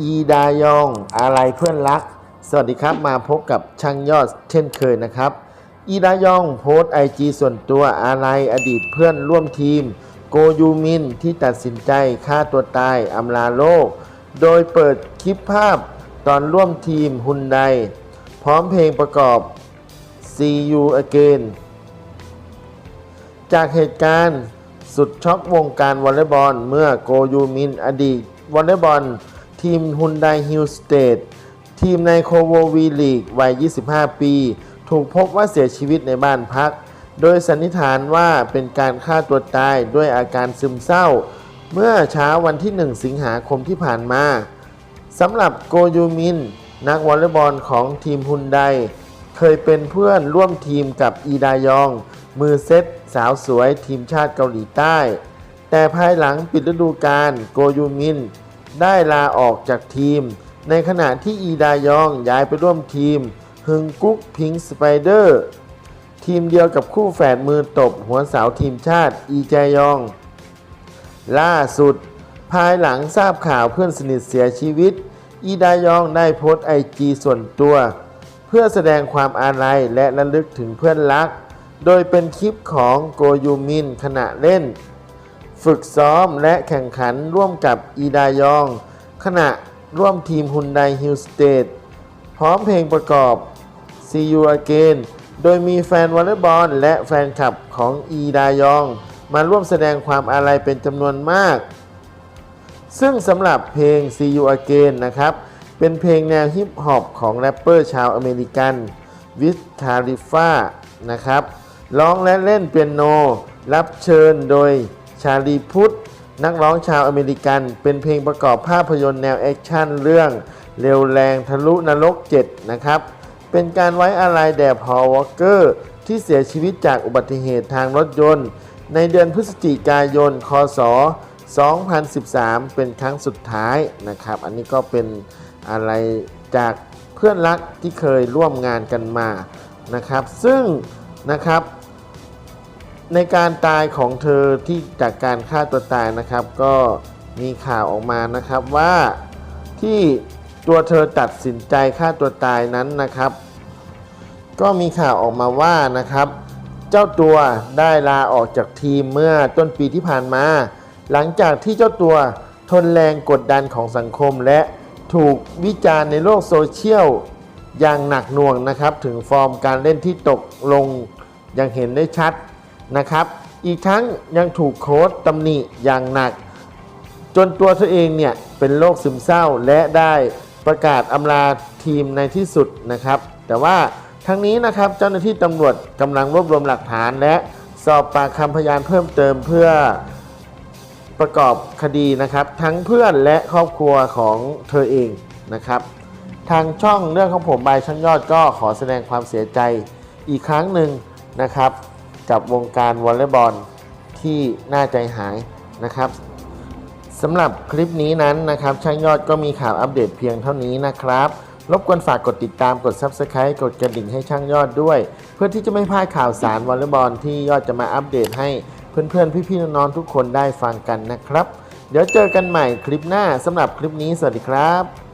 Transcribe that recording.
อีดายองอะไรเพื่อนรัก สวัสดีครับมาพบกับช่างยอดเช่นเคยนะครับ อีดายองโพสไอจีส่วนตัวอะไรอดีตเพื่อนร่วมทีม โกยูมินที่ตัดสินใจฆ่าตัวตายอำลาโลก โดยเปิดคลิปภาพตอนร่วมทีมฮุนไดพร้อมเพลงประกอบ See You Again จากเหตุการณ์สุดช็อกวงการวอลเลย์บอลเมื่อโกยูมินอดีตวอลเลย์บอล ทีมฮุนไดฮิลสเตททีมในโคโววีลีกวัย 25 ปี ถูกพบว่าเสียชีวิตในบ้านพัก โดยสันนิษฐานว่าเป็นการฆ่าตัวตายด้วยอาการซึมเศร้า เมื่อเช้าวันที่ 1 สิงหาคมที่ผ่านมาสำหรับโกยูมิน นักวอลเลย์บอลของทีมฮุนได เคยเป็นเพื่อนร่วมทีมกับอีดายอง มือเซตสาวสวยทีมชาติเกาหลีใต้ แต่ภายหลังปิดฤดูกาลโกยูมิน ได้ลาออกจากทีม ในขณะที่อีดายองย้ายไปร่วมทีมฮึงกุ๊กพิงสไปเดอร์ทีมเดียวกับคู่แฝดมือตบหัวสาวทีมชาติอีแจยอง ล่าสุด ภายหลังทราบข่าวเพื่อนสนิทเสียชีวิต อีดายองได้โพสต์ไอจีส่วนตัว เพื่อแสดงความอาลัยและระลึกถึงเพื่อนรัก โดยเป็นคลิปของโกยูมินขณะเล่น ฝึกซ้อมและแข่งขันร่วมกับอีดายอง ขณะร่วมทีมฮุนไดฮิลสเตทพร้อมเพลงประกอบ See You Again โดยมีแฟนวอลเลย์บอลและแฟนคลับของอีดายอง มาร่วมแสดงความอาลัยเป็นจำนวนมาก ซึ่งสำหรับเพลง See You Again นะครับ เป็นเพลงแนวฮิปฮอปของแรปเปอร์ชาวอเมริกันวิสคาริฟ่านะครับ ร้องและเล่นเปียโน รับเชิญโดยาลีพุทธ นักร้องชาวอเมริกัน เป็นเพลงประกอบภาพยนตร์แนวแอคชั่นเรื่องเร็วแรงทะลุนรก 7 นะครับ เป็นการไว้อาลัยแด่พอลวอลเกอร์ ที่เสียชีวิตจากอุบัติเหตุทางรถยนต์ ในเดือนพฤศจิกายน คศ 2013 เป็นครั้งสุดท้ายนะครับ อันนี้ก็เป็นอะไรจากเพื่อนรักที่เคยร่วมงานกันมานะครับ ซึ่งนะครับ ในการตายของเธอที่จากการฆ่าตัวตายนะครับ ก็มีข่าวออกมานะครับว่าที่ตัวเธอตัดสินใจฆ่าตัวตายนั้นนะครับ ก็มีข่าวออกมาว่านะครับ เจ้าตัวได้ลาออกจากทีมเมื่อต้นปีที่ผ่านมา หลังจากที่เจ้าตัวทนแรงกดดันของสังคม และถูกวิจารณ์ในโลกโซเชียลอย่างหนักหน่วงนะครับ ถึงฟอร์มการเล่นที่ตกลงอย่างเห็นได้ชัด นะครับ อีกทั้งยังถูกโค้ชตำหนิอย่างหนัก จนตัวเธอเองเนี่ยเป็นโรคซึมเศร้าและได้ประกาศอำลาทีมในที่สุดนะครับ แต่ว่าทั้งนี้นะครับเจ้าหน้าที่ตำรวจกำลังรวบรวมหลักฐานและสอบปากคำพยานเพิ่มเติมเพื่อประกอบคดีนะครับ ทั้งเพื่อนและครอบครัวของเธอเองนะครับ ทางช่องเรื่องของผมบายช่างยอดก็ขอแสดงความเสียใจอีกครั้งหนึ่งนะครับ กับวงการวอลเลย์บอลที่น่าใจหายนะครับสำหรับคลิปนี้นั้นนะครับช่างยอดก็มีข่าวอัปเดตเพียงเท่านี้นะครับรบกวนฝากกดติดตามกด Subscribe กดกระดิ่งให้ช่างยอดด้วย เพื่อที่จะไม่พลาดข่าวสารวอลเลย์บอลที่ยอดจะมาอัปเดตให้เพื่อนๆ พี่ๆ น้องๆทุกคนได้ฟังกันนะครับ เดี๋ยวเจอกันใหม่คลิปหน้าสำหรับคลิปนี้สวัสดีครับ